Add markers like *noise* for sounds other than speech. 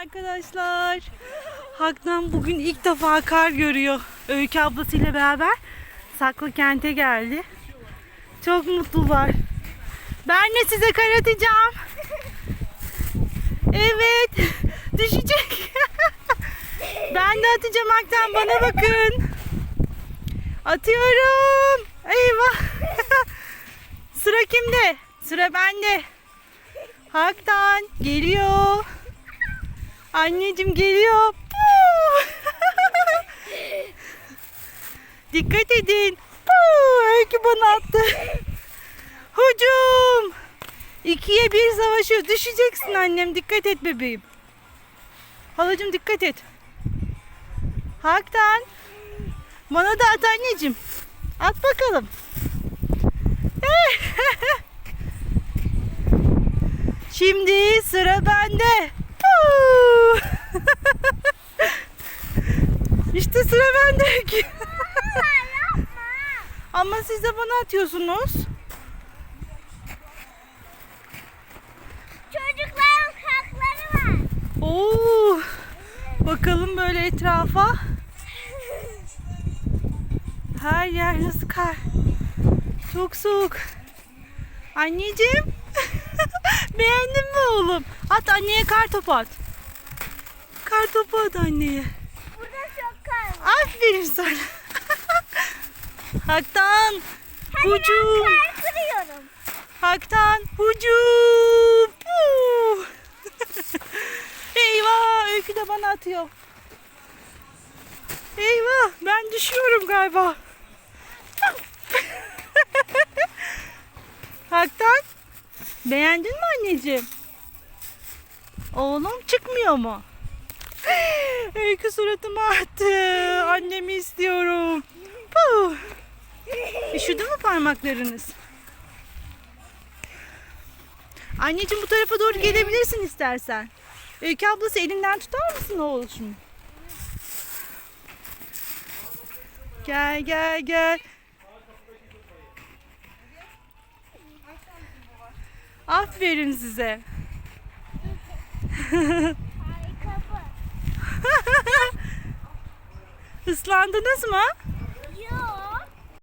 arkadaşlar. Hak'tan bugün ilk defa kar görüyor. Öykü ablasıyla beraber saklı kente geldi. Çok mutlular. Ben de size kar atacağım. Evet. *laughs* Düşecek. *laughs* ben de atacağım Hak'tan bana bakın. Atıyorum. Eyvah. *laughs* Sıra kimde? Sıra bende. Hak'tan geliyor. Anneciğim geliyor. *laughs* Dikkat edin. Öykü bana attı. Hücum. İkiye bir savaşıyor. Düşeceksin annem. Dikkat et bebeğim. Halacığım dikkat et. Hak'tan. Bana da at anneciğim. At bakalım. *laughs* Şimdi sıra bende. İşte sıra bende. Ama siz de bana atıyorsunuz. Çocukların hakları var. Oo! Bakalım böyle etrafa. Her yer nasıl kar. Çok soğuk. Anneciğim. *laughs* Beğendin mi oğlum? At anneye kar topu at. Kar topu at anneye. Burada çok kar var. Aferin sana. Haktan. Hucum. Kar kırıyorum. Haktan. Hucum. *laughs* Eyvah. Öykü de bana atıyor. Eyvah. Ben düşüyorum galiba. *laughs* Haktan. Beğendin mi anneciğim? Oğlum çıkmıyor mu? Öykü suratıma attı. Annemi istiyorum. Puh. Üşüdü mü parmaklarınız? Anneciğim bu tarafa doğru gelebilirsin istersen. Öykü ablası elinden tutar mısın oğlum? Gel gel gel. Aferin size. *laughs* Islandınız mı?